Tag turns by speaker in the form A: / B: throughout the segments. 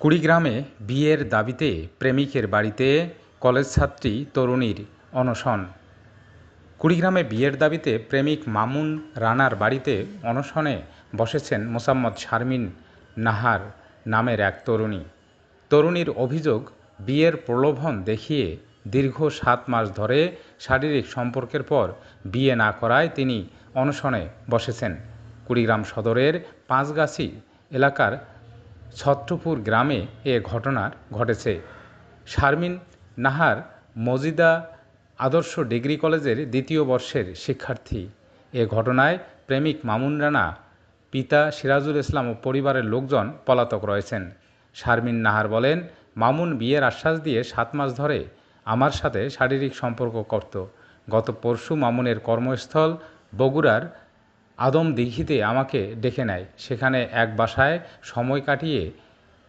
A: কুড়িগ্রামে বিয়ের দাবিতে প্রেমিকের বাড়িতে কলেজ ছাত্রী তরুণীর অনশন। কুড়িগ্রামে বিয়ের দাবিতে প্রেমিক মামুন রানার বাড়িতে অনশনে বসেছেন মোসাম্মদ শারমিন নাহার নামের এক তরুণী। তরুণীর অভিযোগ, বিয়ের প্রলোভন দেখিয়ে দীর্ঘ সাত মাস ধরে শারীরিক সম্পর্কের পর বিয়ে না করায় তিনি অনশনে বসেছেন। কুড়িগ্রাম সদরের পাঁচগাছি এলাকার ছত্রপুর গ্রামে এ ঘটনার ঘটেছে। শারমিন নাহার মজিদা আদর্শ ডিগ্রি কলেজের দ্বিতীয় বর্ষের শিক্ষার্থী। এ ঘটনায় প্রেমিক মামুন রানা, পিতা সিরাজুল ইসলাম ও পরিবারের লোকজন পলাতক রয়েছেন। শারমিন নাহার বলেন, মামুন বিয়ের আশ্বাস দিয়ে সাত মাস ধরে আমার সাথে শারীরিক সম্পর্ক করত। গত পরশু মামুনের কর্মস্থল বগুড়ার আদম দিঘিতে আমাকে ডেকে নেয়। সেখানে এক বাসায় সময় কাটিয়ে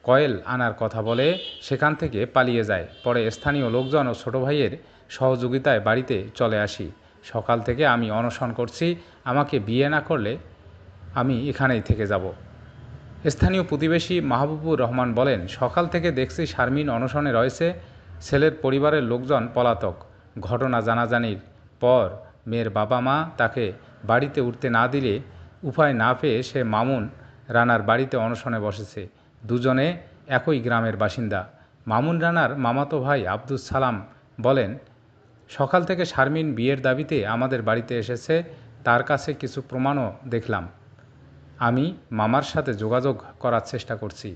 A: কয়েল আনার কথা বলে, সেখান থেকে পালিয়ে যায়। পরে স্থানীয় লোকজন ও ছোটো ভাইয়ের সহযোগিতায় বাড়িতে চলে আসি। সকাল থেকে আমি অনশন করছি, আমাকে বিয়ে না করলে আমি এখানেই থেকে যাব। স্থানীয় প্রতিবেশী মাহবুবুর রহমান বলেন, সকাল থেকে দেখছি শারমিন অনশনে রয়েছে, ছেলের পরিবারের লোকজন পলাতক। ঘটনা জানাজানির পর মেয়ের বাবা মা তাকে বাড়িতে উঠতে না দিলে উপায় না পেয়ে সে মামুন রানার বাড়িতে অনশনে বসেছে। দুজনে একই গ্রামের বাসিন্দা। মামুন রানার মামাতো ভাই আব্দুস সালাম বলেন, সকাল থেকে শারমিন বিয়ের দাবিতে আমাদের বাড়িতে এসেছে, তার কাছে কিছু প্রমাণও দেখলাম। আমি মামার সাথে যোগাযোগ করার চেষ্টা করছি।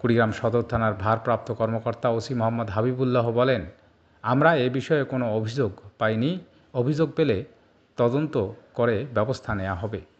A: কুড়িগ্রাম সদর থানার ভারপ্রাপ্ত কর্মকর্তা ওসি মোহাম্মদ হাবিবুল্লাহ বলেন, আমরা এ বিষয়ে কোনো অভিযোগ পাইনি। অভিযোগ পেলে তদন্ত করে ব্যবস্থা নেওয়া হবে।